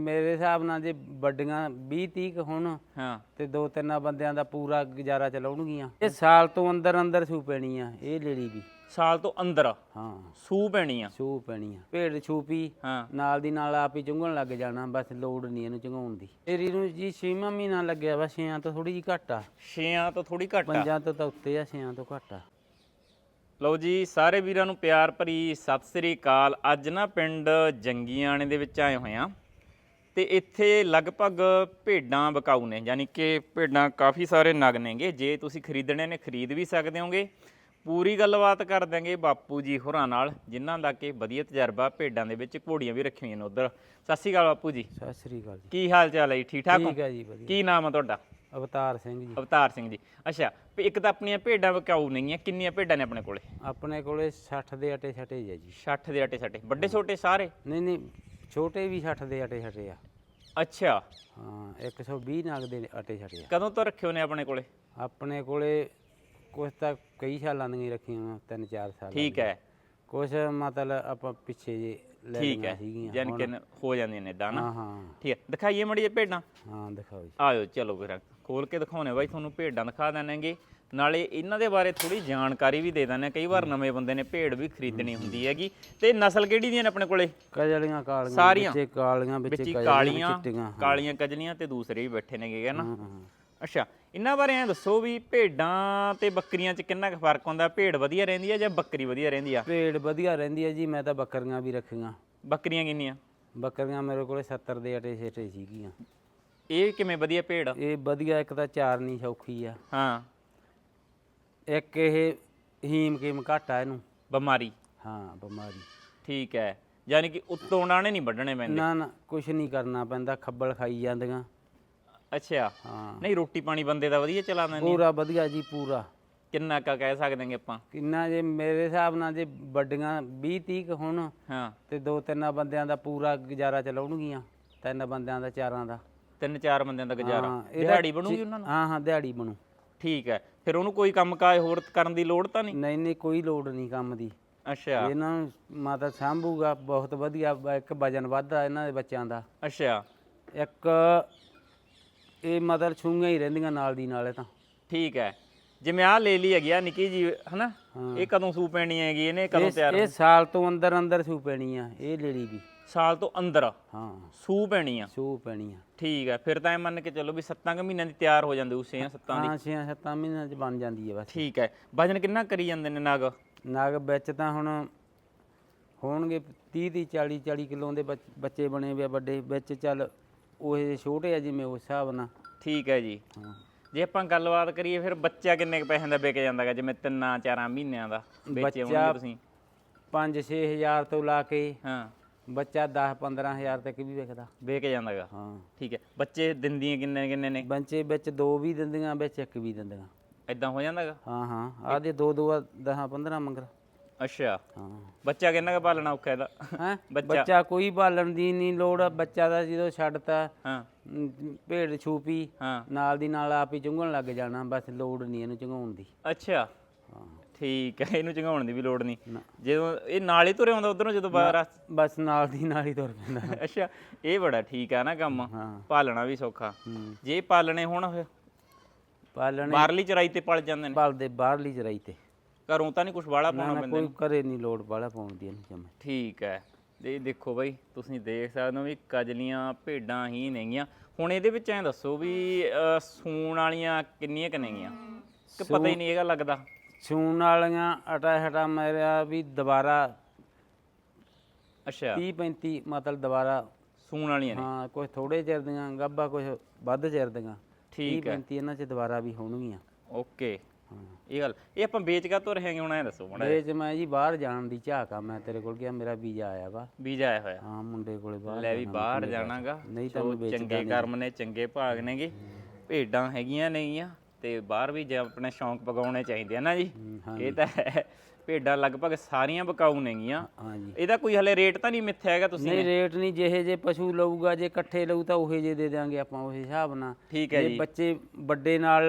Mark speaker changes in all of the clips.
Speaker 1: ਮੇਰੇ ਹਿਸਾਬ ਨਾਲ ਜੇ ਵੱਡੀਆਂ 20 30 ਕੁ ਹੋਣ
Speaker 2: ਹਾਂ।
Speaker 1: ਤੇ ਦੋ ਤਿੰਨ ਬੰਦਿਆਂ ਦਾ ਪੂਰਾ ਗੁਜ਼ਾਰਾ ਚਲਾਉਣਗੀਆਂ। ਇਹ ਸਾਲ ਤੋਂ ਅੰਦਰ ਅੰਦਰ ਸੂ ਪੈਣੀ ਆ ਇਹ ਲੇੜੀ ਵੀ
Speaker 2: ਸਾਲ ਤੋਂ ਅੰਦਰ?
Speaker 1: ਹਾਂ।
Speaker 2: ਸੂ ਪੈਣੀ ਆ
Speaker 1: ਸੂ ਪੈਣੀ ਆ ਭੇਡ ਛੂਪੀ
Speaker 2: ਹਾਂ।
Speaker 1: ਨਾਲ ਦੀ ਨਾਲ ਆਪ ਹੀ ਚੁੰਗਣ ਲੱਗ ਜਾਣਾ ਬਸ ਲੋੜ ਨਹੀਂ ਇਹਨੂੰ ਚੁੰਗਾਉਣ ਦੀ। ਏਰੀ ਨੂੰ ਜੀ ਛੇਵਾਂ ਮਹੀਨਾ ਲੱਗਿਆ ਵਾ ਛੇਆਂ ਤੋਂ ਥੋੜੀ ਜੀ ਘੱਟ ਆ।
Speaker 2: ਛੇਆਂ ਤੋਂ ਥੋੜੀ ਘੱਟ ਆ?
Speaker 1: ਪੰਜਾਂ ਤੋਂ ਤਾਂ ਉੱਤੇ ਆ ਛੇਆਂ ਤੋਂ ਘੱਟ ਆ।
Speaker 2: ਲਓ ਜੀ ਸਾਰੇ ਵੀਰਾਂ ਨੂੰ ਪਿਆਰ ਭਰੀ ਸਤਿ ਸ੍ਰੀ ਅਕਾਲ। ਅੱਜ ਨਾ ਪਿੰਡ ਜੰਗੀਆਣੇ ਦੇ ਵਿੱਚ ਆਏ ਹੋਏ ਆ। ਤੇ ਇੱਥੇ ਲਗਭਗ ਭੇਡਾਂ ਵਿਕਾਊ ਨੇ ਯਾਨੀ ਕਿ ਭੇਡਾਂ ਕਾਫੀ ਸਾਰੇ ਨਗ ਨੇਗੇ। ਜੇ ਤੁਸੀਂ ਖਰੀਦਣੇ ਨੇ ਖਰੀਦ ਵੀ ਸਕਦੇ ਹੋਗੇ। ਪੂਰੀ ਗੱਲਬਾਤ ਕਰ ਦਾਂਗੇ ਬਾਪੂ ਜੀ ਹੋਰਾਂ ਨਾਲ ਜਿਨ੍ਹਾਂ ਦਾ ਕਿ ਵਧੀਆ ਤਜਰਬਾ ਭੇਡਾਂ ਦੇ ਵਿੱਚ ਘੋੜੀਆਂ ਵੀ ਰੱਖੀਆਂ ਨੇ ਉਧਰ। ਸਤਿ ਸ੍ਰੀ ਅਕਾਲ ਬਾਪੂ ਜੀ।
Speaker 1: ਸਤਿ ਸ੍ਰੀ ਅਕਾਲ ਜੀ।
Speaker 2: ਕੀ ਹਾਲ ਚਾਲ ਹੈ ਜੀ? ਠੀਕ ਠਾਕ ਹੋ?
Speaker 1: ਠੀਕ ਹੈ ਜੀ ਵਧੀਆ।
Speaker 2: ਕੀ ਨਾਮ ਆ ਤੁਹਾਡਾ?
Speaker 1: ਅਵਤਾਰ ਸਿੰਘ ਜੀ।
Speaker 2: ਅਵਤਾਰ ਸਿੰਘ ਜੀ। ਅੱਛਾ ਵੀ ਇੱਕ ਤਾਂ ਆਪਣੀਆਂ ਭੇਡਾਂ ਵਿਕਾਊ ਨੇਗੀਆਂ ਕਿੰਨੀਆਂ ਭੇਡਾਂ ਨੇ ਆਪਣੇ ਕੋਲੇ?
Speaker 1: ਆਪਣੇ ਕੋਲੇ 60 ਦੇ ਅਟੇ ਛਟੇ ਜੀ।
Speaker 2: 60 ਦੇ ਆਟੇ ਸੱਟੇ ਵੱਡੇ ਛੋਟੇ ਸਾਰੇ?
Speaker 1: ਨਹੀਂ ਨਹੀਂ ਛੋਟੇ ਵੀ 60 ਦੇ ਅਟੇ ਛਟੇ ਆ।
Speaker 2: ਅੱਛਾ।
Speaker 1: ਹਾਂ 120 ਨਾਗ ਦੇ ਅਟੇ ਛਟੇ ਆ।
Speaker 2: ਕਦੋਂ ਤੋਂ ਰੱਖੇ ਹੋਣੇ ਆਪਣੇ ਕੋਲੇ?
Speaker 1: ਆਪਣੇ ਕੋਲੇ ਕੁਛ ਤਾਂ ਕਈ ਸਾਲਾਂ ਦੀਆਂ ਰੱਖੀਆਂ ਤਿੰਨ ਚਾਰ ਸਾਲ
Speaker 2: ਠੀਕ ਹੈ।
Speaker 1: ਕੁਛ ਮਤਲਬ ਆਪਾਂ ਪਿੱਛੇ ਜੇ ਲੈ
Speaker 2: ਠੀਕ ਹੈ। ਯਾਨੀ ਕਿ ਨ- ਹੋ ਜਾਂਦੀਆਂ ਨੇ ਨਾ
Speaker 1: ਹਾਂ ਹਾਂ।
Speaker 2: ਠੀਕ ਹੈ। ਦਿਖਾਈਏ ਮੜੀ ਭੇਡਾਂ।
Speaker 1: ਹਾਂ ਦਿਖਾਓ ਜੀ।
Speaker 2: ਆਇਓ ਚਲੋ ਫਿਰ। ਖੋਲ ਕੇ ਦਿਖਾਉਣੇ ਬਾਈ ਤੁਹਾਨੂੰ ਭੇਡਾਂ ਦਿਖਾ ਦੇਣਗੇ ਨਾਲੇ ਇਹਨਾਂ ਦੇ ਬਾਰੇ ਥੋੜੀ ਜਾਣਕਾਰੀ ਵੀ ਦੇ ਦਿੰਦੇ ਕਈ ਵਾਰ ਨਵੇਂ ਬੰਦੇ ਨੇ ਭੇਡ ਵੀ ਖਰੀਦਣੀ ਹੁੰਦੀ ਹੈਗੀ। ਤੇ ਨਸਲ ਕਿਹੜੀ ਦੀਆਂ ਨੇ ਆਪਣੇ ਕੋਲੇ?
Speaker 1: ਕਜਲੀਆਂ ਕਾਲੀਆਂ
Speaker 2: ਸਾਰੀਆਂ?
Speaker 1: ਵਿੱਚੇ ਕਾਲੀਆਂ
Speaker 2: ਵਿੱਚ ਕਾਲੀਆਂ ਕਾਲੀਆਂ ਕਜਲੀਆਂ ਤੇ ਦੂਸਰੇ ਵੀ ਬੈਠੇ ਨੇਗੇ ਨਾ?
Speaker 1: ਹਾਂ, ਹਾਂ।
Speaker 2: ਅੱਛਾ ਇਹਨਾਂ ਬਾਰੇ ਐ ਦੱਸੋ ਵੀ ਭੇਡਾਂ ਤੇ ਬੱਕਰੀਆਂ 'ਚ ਕਿੰਨਾ ਕੁ ਫ਼ਰਕ ਹੁੰਦਾ? ਭੇਡ ਵਧੀਆ ਰਹਿੰਦੀ ਹੈ ਜਾਂ ਬੱਕਰੀ ਵਧੀਆ ਰਹਿੰਦੀ ਆ?
Speaker 1: ਭੇਡ ਵਧੀਆ ਰਹਿੰਦੀ ਹੈ ਜੀ ਮੈਂ ਤਾਂ ਬੱਕਰੀਆਂ ਵੀ ਰੱਖੀਆਂ।
Speaker 2: ਬੱਕਰੀਆਂ ਕਿੰਨੀਆਂ?
Speaker 1: ਬੱਕਰੀਆਂ ਮੇਰੇ ਕੋਲੇ 70 ਦੇ ਅਟੇ ਛੇਟੇ ਸੀਗੀਆਂ।
Speaker 2: ਇਹ ਕਿਵੇਂ ਵਧੀਆ ਭੇਡ?
Speaker 1: ਇਹ ਵਧੀਆ ਇੱਕ ਤਾਂ ਚਾਰਨੀ ਸੌਖੀ ਆ।
Speaker 2: ਹਾਂ।
Speaker 1: ਇੱਕ ਇਹ ਹੀਮ ਕੀਮ ਘੱਟ ਇਹਨੂੰ।
Speaker 2: ਬਿਮਾਰੀ।
Speaker 1: ਹਾਂ ਬਿਮਾਰੀ।
Speaker 2: ਠੀਕ ਹੈ। ਯਾਨੀ ਕਿ ਉੱਤੋਂ ਡਾਣੇ ਨਹੀਂ ਵੱਢਣੇ ਪੈਂਦੇ?
Speaker 1: ਨਾ ਨਾ ਕੁਛ ਨਹੀਂ ਕਰਨਾ ਪੈਂਦਾ ਖੱਬਲ ਖਾਈ ਜਾਂਦੀਆਂ।
Speaker 2: ਅੱਛਾ।
Speaker 1: ਹਾਂ।
Speaker 2: ਨਹੀਂ ਰੋਟੀ ਪਾਣੀ ਬੰਦੇ ਦਾ ਵਧੀਆ ਚਲਾ ਦਿੰਦੀ
Speaker 1: ਪੂਰਾ ਵਧੀਆ ਜੀ ਪੂਰਾ।
Speaker 2: ਕਿੰਨਾ ਕਾ ਕਹਿ ਸਕਦੇ ਹਾਂ ਆਪਾਂ?
Speaker 1: ਕਿੰਨਾ ਜੇ ਮੇਰੇ ਹਿਸਾਬ ਨਾਲ ਜੇ ਵੱਡੀਆਂ 20 30 ਕੁ ਹੋਣ
Speaker 2: ਹਾਂ।
Speaker 1: ਤੇ ਦੋ ਤਿੰਨ ਬੰਦਿਆਂ ਦਾ ਪੂਰਾ ਗੁਜ਼ਾਰਾ ਚਲਾਉਣਗੀਆਂ ਤਿੰਨ ਬੰਦਿਆਂ ਦਾ ਚਾਰਾਂ ਦਾ।
Speaker 2: ਤਿੰਨ ਚਾਰ ਬੰਦਿਆਂ ਦਾ ਗੁਜ਼ਾਰਾ।
Speaker 1: ਹਾਂ, ਇਹਦਾ
Speaker 2: ਦਿਹਾੜੀ ਬਣੂਗੀ ਉਹਨਾਂ ਨੂੰ?
Speaker 1: ਹਾਂ ਹਾਂ ਦਿਹਾੜੀ ਬਣੂ।
Speaker 2: ਠੀਕ ਹੈ। ਫਿਰ ਉਹਨੂੰ ਕੋਈ ਕੰਮ ਕਾਜ ਹੋਰ ਕਰਨ ਦੀ ਲੋੜ ਤਾਂ ਨਹੀਂ?
Speaker 1: ਨਹੀਂ ਨਹੀਂ ਕੋਈ ਲੋੜ ਨਹੀਂ ਕੰਮ ਦੀ।
Speaker 2: ਅੱਛਾ।
Speaker 1: ਇਹਨਾਂ ਨੂੰ ਮਾਤਾ ਸਾਂਭੂਗਾ ਬਹੁਤ ਵਧੀਆ ਬ- ਇੱਕ ਵਜਨ ਵੱਧਦਾ ਇਹਨਾਂ ਦੇ ਬੱਚਿਆਂ ਦਾ।
Speaker 2: ਅੱਛਾ।
Speaker 1: ਇੱਕ ਇਹ ਮਦਰ ਛੂੰਗੀਆਂ ਹੀ ਰਹਿੰਦੀਆਂ ਨਾਲ ਦੀ ਨਾਲੇ ਤਾਂ।
Speaker 2: ਠੀਕ ਹੈ। ਜਿਵੇਂ ਆਹ ਲੈ ਲਈ ਹੈਗੀ ਆ ਨਿੱਕੀ ਜੀ ਹਨਾ?
Speaker 1: ਹਾਂ।
Speaker 2: ਇਹ ਕਦੋਂ ਸੂ ਪੈਣੀ ਹੈਗੀ? ਇਹਨੇ ਕਦੋਂ
Speaker 1: ਇਹ
Speaker 2: ਤਿਆਰ
Speaker 1: ਇਹ ਸਾਲ ਤੋਂ ਅੰਦਰ ਅੰਦਰ ਸੂ ਪੈਣੀ ਆ ਇਹ ਲੇੜੀ ਵੀ।
Speaker 2: ਸਾਲ ਤੋਂ ਅੰਦਰ
Speaker 1: ਹਾਂ।
Speaker 2: ਸੂ ਪੈਣੀ ਆ।
Speaker 1: ਸੂ ਪੈਣੀ ਆ।
Speaker 2: ਠੀਕ ਹੈ ਫਿਰ ਤਾਂ ਇਹ ਮੰਨ ਕੇ ਚੱਲੋ ਵੀ 7 ਕੁ ਮਹੀਨਿਆਂ ਦੀ ਤਿਆਰ ਹੋ ਜਾਂਦੇ ਉਸੇ ਆ 7 ਦੀ।
Speaker 1: ਹਾਂ ਛੇ ਸੱਤਾਂ ਮਹੀਨਿਆਂ ਚ ਬਣ ਜਾਂਦੀ ਹੈ ਬਸ।
Speaker 2: ਠੀਕ ਹੈ ਵਜਨ ਕਿੰਨਾ ਕਰੀ ਜਾਂਦੇ ਨੇ ਨਗ?
Speaker 1: ਨਗ ਵਿੱਚ ਤਾਂ ਹੁਣ ਹੋਣਗੇ 30 30 40 40 ਕਿਲੋ ਦੇ ਬੱਚ- ਬੱਚੇ ਬਣੇ ਵੇ ਆ ਵੱਡੇ। ਵਿੱਚ ਚੱਲ ਉਹ ਜਿਹੇ ਛੋਟੇ ਆ ਜਿਵੇਂ ਉਸ ਹਿਸਾਬ ਨਾਲ।
Speaker 2: ਠੀਕ ਹੈ ਜੀ।
Speaker 1: ਹਾਂ।
Speaker 2: ਜੇ ਆਪਾਂ ਗੱਲਬਾਤ ਕਰੀਏ ਫਿਰ ਬੱਚਾ ਕਿੰਨੇ ਕੁ ਪੈਸਿਆਂ ਦਾ ਵਿਕ ਜਾਂਦਾਗਾ ਜਿਵੇਂ ਤਿੰਨਾਂ ਚਾਰਾਂ ਮਹੀਨਿਆਂ ਦਾ ਵੇਚੇ ਹੋਣਗੇ
Speaker 1: ਬੱਚਾ-
Speaker 2: ਤੁਸੀਂ?
Speaker 1: 5 ਹਜ਼ਾਰ ਤੋਂ ਲਾ ਕੇ
Speaker 2: ਹਾਂ।
Speaker 1: ਬੱਚਾ 10 15000 ਤੱਕ ਵੀ ਵਿਕਦਾ
Speaker 2: ਵੇਚ ਜਾਂਦਾਗਾ।
Speaker 1: ਹਾਂ।
Speaker 2: ਠੀਕ ਹੈ। ਬੱਚੇ ਦਿੰਦੀਆਂ ਕਿੰਨੇ ਕਿੰਨੇ ਨੇ?
Speaker 1: ਬੱਚੇ ਵਿੱਚ ਦੋ ਵੀ ਦਿੰਦੀਆਂ ਵਿੱਚ ਇੱਕ ਵੀ ਦਿੰਦੀਆਂ।
Speaker 2: ਐਦਾਂ ਹੋ ਜਾਂਦਾਗਾ?
Speaker 1: ਹਾਂ ਹਾਂ। ਆਦੇ ਦੋ ਦੋ 10 15 ਮੰਗਰ।
Speaker 2: ਅੱਛਾ।
Speaker 1: ਹਾਂ।
Speaker 2: ਬੱਚਾ ਕਿੰਨਾ ਕੁ ਪਾਲਣਾ ਔਖਾ ਇਹਦਾ?
Speaker 1: ਹੈ?
Speaker 2: ਬੱਚਾ-
Speaker 1: ਬੱਚਾ ਕੋਈ ਬਾਲਣ ਦੀ ਨਹੀਂ ਲੋੜ। ਬੱਚਾ ਦਾ ਜਦੋਂ ਛੱਡਤਾ
Speaker 2: ਹਾਂ।
Speaker 1: ਅਮ, ਭੇਡ ਛੂਪੀ
Speaker 2: ਹਾਂ।
Speaker 1: ਨਾਲ ਦੀ ਨਾਲ ਆਪ ਹੀ ਚੁੰਗਣ ਲੱਗ ਜਾਣਾ। ਬਸ ਲੋੜ ਨਹੀਂ ਇਹਨੂੰ ਚੁੰਗਾਉਣ ਦੀ।
Speaker 2: ਅੱਛਾ। ਠੀਕ ਹੈ ਇਹਨੂੰ ਚੰਗਾਉਣ ਦੀ ਵੀ ਲੋੜ ਨਹੀਂ। ਜਦੋਂ ਇਹ ਨਾਲ ਹੀ ਤੁਰੇ ਆਉਂਦਾ ਉਧਰੋਂ ਜਦੋਂ ਬਾਹਰ
Speaker 1: ਬਸ ਨਾਲ ਦੀ ਨਾਲ ਹੀ ਤੁਰ ਪੈਂਦਾ।
Speaker 2: ਅੱਛਾ ਇਹ ਬੜਾ ਠੀਕ ਆ ਨਾ ਕੰਮ। ਪਾਲਣਾ ਵੀ ਸੌਖਾ। ਜੇ ਪਾਲਣੇ ਹੋਣ
Speaker 1: ਪਾਲਣੇ
Speaker 2: ਬਾਹਰਲੀ ਚਰਾਈ ਤੇ ਪਲ ਜਾਂਦੇ ਨੇ।
Speaker 1: ਬਲਦੇ ਬਾਹਰਲੀ ਚਰਾਈ ਤੇ।
Speaker 2: ਘਰੋਂ ਤਾਂ ਨਹੀਂ ਕੁਝ ਵਾਲਾ ਪਾਉਣਾ ਪੈਂਦਾ।
Speaker 1: ਕੋਈ ਕਰੇ ਨਹੀਂ ਲੋੜ ਵਾਲਾ ਪਾਉਣ ਦੀ ਇਹਨੂੰ ਜਮੇ।
Speaker 2: ਠੀਕ ਹੈ। ਇਹ ਦੇਖੋ ਬਾਈ ਤੁਸੀਂ ਦੇਖ ਸਕਦੇ ਹੋ ਵੀ ਕਜਲੀਆਂ ਭੇਡਾਂ ਹੀ ਨੇਗੀਆਂ। ਹੁਣ ਇਹਦੇ ਵਿੱਚ ਐਂ ਦੱਸੋ ਵੀ ਸੂਣ ਵਾਲੀਆਂ ਕਿੰਨੀਆਂ ਕਨੇਗੀਆਂ ਕਿ ਪਤਾ ਹੀ ਨਹੀਂ ਹੈਗਾ ਲੱਗਦਾ।
Speaker 1: ਸੂਣ ਵਾਲੀਆਂ ਅਟਾ ਹਟਾ ਮੇਰਾ ਵੀ ਦੁਬਾਰਾ
Speaker 2: ਅੱਛਾ।
Speaker 1: 30 35 ਮਤਲਬ ਦੁਬਾਰਾ
Speaker 2: ਸੂਣ ਵਾਲੀਆਂ ਨੇ।
Speaker 1: ਹਾਂ ਕੁਝ ਥੋੜੇ ਚਿਰ ਦੀਆਂ ਗੱਭਾ ਕੁਝ ਵੱਧ ਚਿਰ ਦੀਆਂ।
Speaker 2: ਠੀਕ
Speaker 1: 30 35 ਇਹਨਾਂ ਚ ਦੁਬਾਰਾ ਵੀ ਹੋਣਗੀਆਂ।
Speaker 2: ਓਕੇ।
Speaker 1: ਹਾਂ।
Speaker 2: ਇਹ ਗੱਲ ਇਹ ਆਪਾਂ ਵੇਚ ਕਾ ਤੁਰ ਹੈਗੇ ਹੁਣ ਐਂ ਦੱਸੋ ਮਾੜਾ ਜਿਹਾ।
Speaker 1: ਇਹ ਚ ਮੈਂ ਜੀ ਬਾਹਰ ਜਾਣ ਦੀ ਝਾਕ ਆ ਮੈਂ ਤੇਰੇ ਕੋਲ ਗਿਆ ਮੇਰਾ ਵੀਜ਼ਾ ਆਇਆ ਵਾ।
Speaker 2: ਬੀਜ ਆਇਆ ਹੋਇਆ।
Speaker 1: ਹਾਂ ਮੁੰਡੇ ਕੋਲੇ ਬਾਹਰ
Speaker 2: ਲੈ ਵੀ ਬਾਹਰ। ਜਾਣਾਗਾ
Speaker 1: ਨਹੀਂ ਤਾਂ
Speaker 2: ਚੰਗੇ ਕਰਮ ਨੇ ਚੰਗੇ ਭਾਗ ਨੇਗੇ। ਭੇਡਾਂ ਹੈਗੀਆਂ ਨੇਗੀਆਂ। ਤੇ ਬਾਹਰ ਵੀ ਜੇ ਆਪਣੇ ਸ਼ੌਂਕ ਪਗਾਉਣੇ ਚਾਹੀਦੇ ਆ ਨਾ ਜੀ? ਇਹ ਤਾਂ ਹੈ। ਭੇਡਾਂ ਲਗਭਗ ਸਾਰੀਆਂ ਵਿਕਾਊ ਨੇਗੀਆਂ।
Speaker 1: ਹਾਂਜੀ।
Speaker 2: ਇਹਦਾ ਕੋਈ ਹਲੇ ਰੇਟ ਤਾਂ ਨਹੀਂ ਮਿੱਥਿਆ ਹੈਗਾ ਤੁਸੀਂ
Speaker 1: ਨਹੀਂ ਰੇਟ ਨਹੀਂ ਜਿਹੇ ਜੇ ਪਸ਼ੂ ਲਊਗਾ ਜੇ ਇਕੱਠੇ ਲਊ ਤਾਂ ਉਹੇ ਜੇ ਦੇ ਦਿਆਂਗੇ ਆਪਾਂ ਉਹ ਹਿਸਾਬ ਨਾਲ।
Speaker 2: ਠੀਕ ਹੈ
Speaker 1: ਜੇ
Speaker 2: ਜੀ।
Speaker 1: ਬੱਚੇ ਵੱਡੇ ਨਾਲ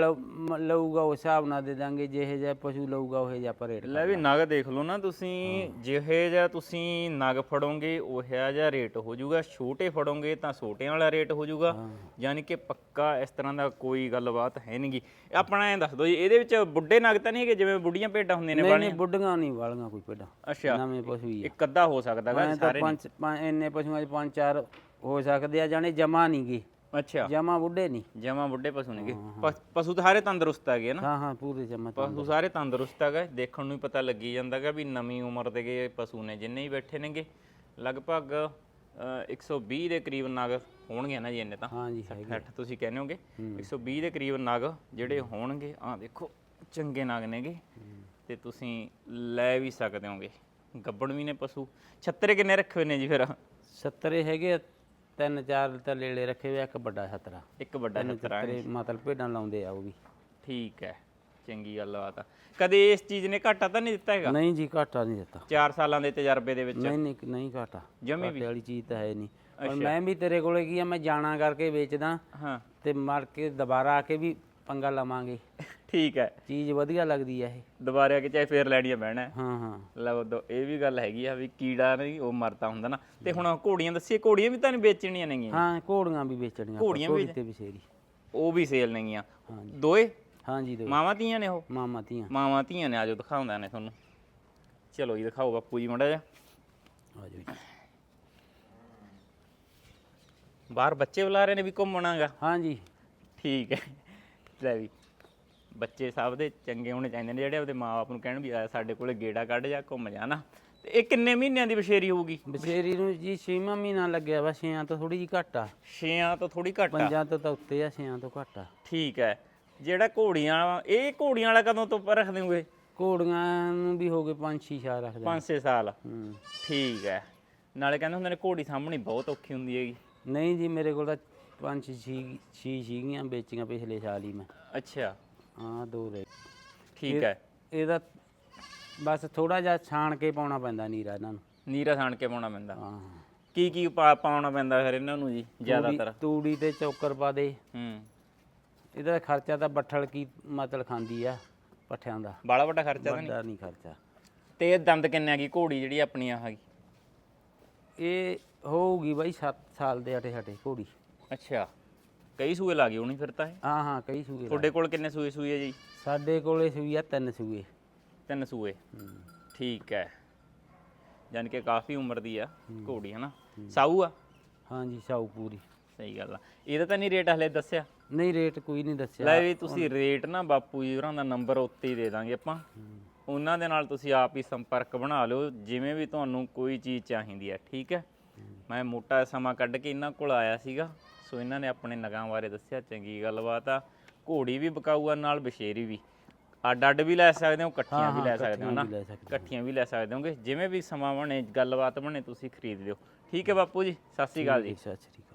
Speaker 1: ਲਊਗਾ ਉਸ ਹਿਸਾਬ ਨਾਲ ਦੇ ਦਾਂਗੇ ਜਿਹੇ ਜੇ ਪਸ਼ੂ ਲਊਗਾ ਉਹੇ ਆਪਾਂ ਰੇਟ
Speaker 2: ਲੈ ਵੀ ਨਗ ਦੇਖ ਲਓ ਨਾ ਤੁਸੀਂ ਜਿਹੇ ਜਿਹਾ ਤੁਸੀਂ ਨਗ ਫੜੋਗੇ ਉਹਿਆ ਜਿਹਾ ਰੇਟ ਹੋ ਜਾਊਗਾ। ਛੋਟੇ ਫੜੋਗੇ ਤਾਂ ਛੋਟਿਆਂ ਵਾਲਾ ਰੇਟ ਹੋ ਜਾਊਗਾ। ਯਾਨੀ ਕਿ ਪੱਕਾ ਇਸ ਤਰ੍ਹਾਂ ਦਾ ਕੋਈ ਗੱਲਬਾਤ ਹੈ ਨਹੀਂਗੀ। ਆਪਣਾ ਐਂ ਦੱਸ ਦਿਓ ਜੀ ਇਹਦੇ ਵਿੱਚ ਬੁੱਢੇ ਨਗ ਤਾਂ ਨਹੀਂ ਹੈਗੇ ਜਿਵੇਂ ਬੁੱਢੀਆਂ ਭੇਡਾਂ ਹੁੰਦੀਆਂ ਨੇ
Speaker 1: ਨਹੀਂ
Speaker 2: ਬਾਣੀਆਂ?
Speaker 1: ਨਹੀਂ ਬੁੱਢੀਆਂ ਨਹੀਂ ਵਾਲੀਆਂ ਕੋਈ ਪੇਡਾ
Speaker 2: ਅੱਛਾ
Speaker 1: ਨਵੇਂ ਪਸ਼ੂ ਹੀ ਆ।
Speaker 2: ਇੱਕ ਅੱਧਾ ਹੋ ਸਕਦਾ ਗਾ
Speaker 1: ਐਂ ਤਾਂ
Speaker 2: ਸਾਰੇ
Speaker 1: ਪੰਜ ਪੰਜ- ਇੰਨੇ ਪਸ਼ੂਆਂ 'ਚ ਪੰਜ ਚਾਰ ਹੋ ਸਕਦੇ ਆ ਜਾਣੇ ਜਮਾ ਨਹੀਂ ਗੇ।
Speaker 2: ਅੱਛਾ।
Speaker 1: ਜਮਾ ਬੁੱਢੇ ਨਹੀਂ।
Speaker 2: ਜਮਾ ਬੁੱਢੇ ਪਸ਼ੂ ਨੇਗੇ ਪ- ਪਸ਼ੂ ਤਾਂ ਸਾਰੇ ਤੰਦਰੁਸਤ ਹੈਗੇ ਨਾ।
Speaker 1: ਹਾਂ ਹਾਂ ਪੂਰੇ ਜਮਾ
Speaker 2: ਪਸ਼ੂ ਸਾਰੇ ਤੰਦਰੁਸਤ ਹੈਗਾ ਦੇਖਣ ਨੂੰ ਹੀ ਪਤਾ ਲੱਗੀ ਜਾਂਦਾਗਾ ਵੀ ਨਵੀਂ ਉਮਰ ਦੇ ਗੇ ਪਸ਼ੂ ਨੇ ਜਿੰਨੇ ਹੀ ਬੈਠੇ ਨੇਗੇ ਲਗਭਗ ਅ, 120 ਦੇ ਕਰੀਬ ਨਗ ਹੋਣਗੇ ਨਾ ਜੀ ਇੰਨੇ ਤਾਂ।
Speaker 1: ਹਾਂ ਜੀ ਹੈਗੇ।
Speaker 2: 60 ਤੁਸੀਂ ਕਹਿੰਦੇ ਹੋਗੇ। 120 ਦੇ ਕਰੀਬ ਨਗ ਜਿਹੜੇ ਹੋਣਗੇ ਆ ਦੇਖੋ ਚੰਗੇ ਨਗ ਨੇਗੇ ਤੇ ਤੁਸੀਂ ਲੈ ਵੀ ਸਕਦੇ ਹੋਗੇ। ਗੱਬੜ ਵੀ ਨੇ ਪਸ਼ੂ। ਛੱਤਰੇ ਕਿੰਨੇ ਰੱਖੇ ਹੋਏ ਨੇ ਜੀ ਫਿਰ?
Speaker 1: 70 ਹੈਗੇ ਆ, ਤਿੰਨ ਚਾਰ ਤਾਂ ਲੇਲੇ ਰੱਖੇ ਹੋਏ ਆ, ਇੱਕ ਵੱਡਾ ਖਤਰਾ
Speaker 2: ਇੱਕ ਵੱਡਾ ਛੱਤਰਾ
Speaker 1: ਤੇਰੇ ਮਤਲਬ ਭੇਡਾਂ ਲਾਉਂਦੇ ਆ ਉਹ ਵੀ।
Speaker 2: ਠੀਕ ਹੈ ਚੰਗੀ ਗੱਲ ਬਾਤ ਆ। ਕਦੇ ਇਸ ਚੀਜ਼ ਨੇ ਘਾਟਾ ਤਾਂ ਨਹੀਂ ਦਿੱਤਾ ਹੈਗਾ?
Speaker 1: ਨਹੀਂ ਜੀ ਘਾਟਾ ਨਹੀਂ ਦਿੱਤਾ।
Speaker 2: 4 ਸਾਲਾਂ ਦੇ ਤਜਰਬੇ ਦੇ ਵਿੱਚ।
Speaker 1: ਨਹੀਂ ਨਹੀਂ ਨਹੀਂ ਘਾਟਾ।
Speaker 2: ਜਮੀ
Speaker 1: ਘਾਟੇ ਵਾਲੀ ਚੀਜ਼ ਤਾਂ ਹੈ ਨਹੀਂ। ਔਰ ਮੈਂ ਵੀ ਤੇਰੇ ਕੋਲੇ ਕੀ ਆ ਮੈਂ ਜਾਣਾ ਕਰਕੇ ਵੇਚਦਾ
Speaker 2: ਹਾਂ।
Speaker 1: ਤੇ ਮਰ ਕੇ ਦੁਬਾਰਾ ਆ ਕੇ ਵੀ ਪੰਗਾ ਲਵਾਂਗੇ।
Speaker 2: ਠੀਕ ਹੈ।
Speaker 1: ਚੀਜ਼ ਵਧੀਆ ਲੱਗਦੀ ਆ ਇਹ।
Speaker 2: ਦੁਬਾਰੇ ਆ ਕੇ ਚਾਹੇ ਫੇਰ ਲੈਣੀਆਂ ਬਹਿਣਾ
Speaker 1: ਹਾਂ। ਹਾਂ
Speaker 2: ਲਓ ਦੋ ਇਹ ਵੀ ਗੱਲ ਹੈਗੀ ਆ ਵੀ ਕੀੜਾ ਨਹੀਂ ਉਹ ਮਰਦਾ ਹੁੰਦਾ ਨਾ। ਤੇ ਹੁਣ ਘੋੜੀਆਂ ਦੱਸੀਏ ਘੋੜੀਆਂ ਵੀ ਤਾਂ ਨਹੀਂ ਵੇਚਣੀਆਂ ਨੇਗੀਆਂ।
Speaker 1: ਹਾਂ ਘੋੜੀਆਂ ਵੀ ਵੇਚਣੀਆਂ ਆਪਾਂ,
Speaker 2: ਘੋੜੀਆਂ
Speaker 1: ਘੋੜੀ ਤੇ ਵਿਸ਼ੇਰੀ
Speaker 2: ਉਹ ਵੀ ਸੇਲ ਨੇਗੀਆਂ।
Speaker 1: ਹਾਂਜੀ।
Speaker 2: ਦੋਏ?
Speaker 1: ਹਾਂ ਜੀ ਦੋ
Speaker 2: ਮਾਵਾਂ ਧੀਆਂ ਨੇ ਉਹ?
Speaker 1: ਮਾਮਾ ਧੀਆਂ।
Speaker 2: ਮਾਵਾਂ ਧੀਆਂ ਨੇ ਆਜੋ ਦਿਖਾਉਂਦਾ ਨੇ ਤੁਹਾਨੂੰ। ਚਲੋ ਜੀ ਦਿਖਾਓ ਬਾਪੂ ਜੀ ਮੜਾ ਜਾ
Speaker 1: ਆ ਜਾਓ ਜੀ।
Speaker 2: ਬਾਹਰ ਬੱਚੇ ਬੁਲਾ ਰਹੇ ਨੇ ਵੀ ਘੁੰਮਣਾਗਾ
Speaker 1: ਹਾਂ ਜੀ
Speaker 2: ਠੀਕ ਹੈ। ਲੈ ਵੀ। ਬੱਚੇ ਸਭ ਦੇ ਚੰਗੇ ਹੋਣੇ ਚਾਹੀਦੇ ਨੇ ਜਿਹੜੇ ਆਪਦੇ ਮਾਪੇ ਨੂੰ ਕਹਿਣ ਵੀ ਆ ਸਾਡੇ ਕੋਲੇ ਗੇੜਾ ਕੱਢ ਜਾ ਘੁੰਮ ਜਾ ਨਾ। ਤੇ ਇਹ ਕਿੰਨੇ ਮਹੀਨਿਆਂ ਦੀ ਬਸ਼ੇਰੀ ਹੋਊਗੀ?
Speaker 1: ਬਸ਼ੇਰੀ ਨੂੰ ਜੀ ਛੇਵਾਂ ਮਹੀਨਾ ਲੱਗਿਆ ਵਾ ਛੇਆਂ ਤੋਂ ਥੋੜੀ ਜੀ ਘੱਟ ਆ।
Speaker 2: ਛੇਆਂ ਤੋਂ ਥੋੜੀ ਘੱਟ ਆ?
Speaker 1: ਪੰਜਾਂ ਤੋਂ ਤਾਂ ਉੱਤੇ ਆ ਛੇਆਂ ਤੋਂ ਘੱਟ ਆ।
Speaker 2: ਠੀਕ ਹੈ। ਜਿਹੜਾ ਘੋੜੀਆਂ ਵਾਲਾ- ਇਹ ਘੋੜੀਆਂ ਵਾਲਾ ਕਦੋਂ ਤੋਂ ਪਰ ਰੱਖਦੇ ਹੋਗੇ
Speaker 1: ਘੋੜੀਆਂ ਨੂੰ ਵੀ ਹੋ ਗਏ ਪੰਜ ਛੇ ਸਾਲ ਰੱਖਦੇ
Speaker 2: 5-6 ਸਾਲ।
Speaker 1: ਹੂੰ।
Speaker 2: ਠੀਕ ਹੈ। ਨਾਲੇ ਕਹਿੰਦੇ ਹੁੰਦੇ ਨੇ ਘੋੜੀ ਸਾਹਮਣੀ ਬਹੁਤ ਔਖੀ ਹੁੰਦੀ ਹੈਗੀ।
Speaker 1: ਨਹੀਂ ਜੀ ਮੇਰੇ ਕੋਲ ਤਾਂ ਪੰਜ ਛੇ ਛੀ- ਛੇ ਸੀਗੀਆਂ ਵੇਚੀਆਂ ਪਿਛਲੇ ਸਾਲ ਹੀ ਮੈਂ।
Speaker 2: ਅੱਛਾ।
Speaker 1: ਹਾਂ ਦੋ ਰਹਿ
Speaker 2: ਠੀਕ ਹੈ।
Speaker 1: ਇਹਦਾ ਬਸ ਥੋੜਾ ਜਿਹਾ ਛਾਣ ਕੇ ਪਾਉਣਾ ਪੈਂਦਾ ਨੀਰਾ ਇਹਨਾਂ ਨੂੰ।
Speaker 2: ਨੀਰਾ ਸਾਣ ਕੇ ਪਾਉਣਾ ਪੈਂਦਾ।
Speaker 1: ਹਾਂ।
Speaker 2: ਕੀ ਕੀ ਪਾ- ਪਾਉਣਾ ਪੈਂਦਾ ਫਿਰ ਇਹਨਾਂ ਨੂੰ ਜੀ ਜ਼ਿਆਦਾਤਰ?
Speaker 1: ਤੂੜੀ- ਤੂੜੀ ਤੇ ਚੌਕਰ ਪਾ ਦੇ।
Speaker 2: ਹੂੰ।
Speaker 1: ਇਹਦਾ ਖਰਚਾ ਤਾਂ ਬੱਠਲ ਕੀ ਮਤਲਬ ਖਾਂਦੀ ਆ ਪੱਠਿਆਂ ਦਾ।
Speaker 2: ਬਾਲਾ ਵੱਡਾ ਖਰਚਾ ਤਾਂ ਨਹੀਂ?
Speaker 1: ਵੱਡਾ ਨਹੀਂ ਖਰਚਾ।
Speaker 2: ਤੇ ਇਹ ਦੰਦ ਕਿੰਨੇ ਆ ਗਈ? ਘੋੜੀ ਜਿਹੜੀ ਆਪਣੀ ਆ ਹੈਗੀ?
Speaker 1: ਇਹ ਹੋਊਗੀ ਬਾਈ 7 ਸਾਲ ਦੇ ਅਟੇ ਹਟੇ ਘੋੜੀ।
Speaker 2: ਅੱਛਾ। ਕਈ ਸੂਏ ਲੱਗ ਗਏ ਹੋਣੀ ਫਿਰ ਤਾਂ ਇਹ?
Speaker 1: ਹਾਂ ਹਾਂ ਕਈ ਸੂਏ
Speaker 2: ਤੁਹਾਡੇ ਕੋਲ ਕਿੰਨੇ ਸੂਏ ਸੂਏ ਜੀ?
Speaker 1: ਸਾਡੇ ਕੋਲੇ ਸੂਈ ਆ ਤਿੰਨ ਸੂਏ।
Speaker 2: ਤਿੰਨ ਸੂਏ? ਠੀਕ ਹੈ। ਯਾਨੀ ਕਿ ਕਾਫੀ ਉਮਰ ਦੀ ਆ ਘੋੜੀ ਹਨਾ ਸਾਊ ਆ?
Speaker 1: ਹਾਂ ਜੀ ਸਾਊ ਪੂਰੀ।
Speaker 2: ਸਹੀ ਗੱਲ ਆ। ਇਹਦਾ ਤਾਂ ਨਹੀਂ ਰੇਟ ਹਲੇ ਦੱਸਿਆ?
Speaker 1: ਨਹੀਂ ਰੇਟ ਕੋਈ ਨਹੀਂ ਦੱਸਿਆ।
Speaker 2: ਲੈ ਵੀ ਤੁਸੀਂ ਰੇਟ ਨਾ ਬਾਪੂ ਜੀ ਹੋਰਾਂ ਦਾ ਨੰਬਰ ਉੱਤੇ ਹੀ ਦੇ ਦਾਂਗੇ ਆਪਾਂ। ਉਹਨਾਂ ਦੇ ਨਾਲ ਤੁਸੀਂ ਆਪ ਹੀ ਸੰਪਰਕ ਬਣਾ ਲਿਓ ਜਿਵੇਂ ਵੀ ਤੁਹਾਨੂੰ ਕੋਈ ਚੀਜ਼ ਚਾਹੀਦੀ ਹੈ ਠੀਕ ਹੈ। ਮੈਂ ਮੋਟਾ ਸਮਾਂ ਕੱਢ ਕੇ ਇਹਨਾਂ ਕੋਲ ਆਇਆ ਸੀਗਾ। ਸੋ ਇਹਨਾਂ ਨੇ ਆਪਣੇ ਨਗਾਂ ਬਾਰੇ ਦੱਸਿਆ ਚੰਗੀ ਗੱਲਬਾਤ ਆ। ਘੋੜੀ ਵੀ ਬਕਾਊ ਆ ਨਾਲ ਬਸ਼ੇਰੀ ਵੀ। ਅੱਡ ਅੱਡ ਵੀ ਲੈ ਸਕਦੇ ਹੋ ਇਕੱਠੀਆਂ ਵੀ ਲੈ ਸਕਦੇ ਹੋ ਨਾ ਇਕੱਠੀਆਂ ਵੀ ਲੈ ਸਕਦੇ ਹੋਗੇ। ਜਿਵੇਂ ਵੀ ਸਮਾਂ ਬਣੇ ਗੱਲਬਾਤ ਬਣੇ ਤੁਸੀਂ ਖਰੀਦ ਲਿਓ। ਠੀਕ ਹੈ ਬਾਪੂ ਜੀ ਸਤਿ ਸ਼੍ਰੀ ਅਕਾਲ ਜੀ।
Speaker 1: ਸਤਿ ਸ੍ਰੀ ਅਕਾਲ।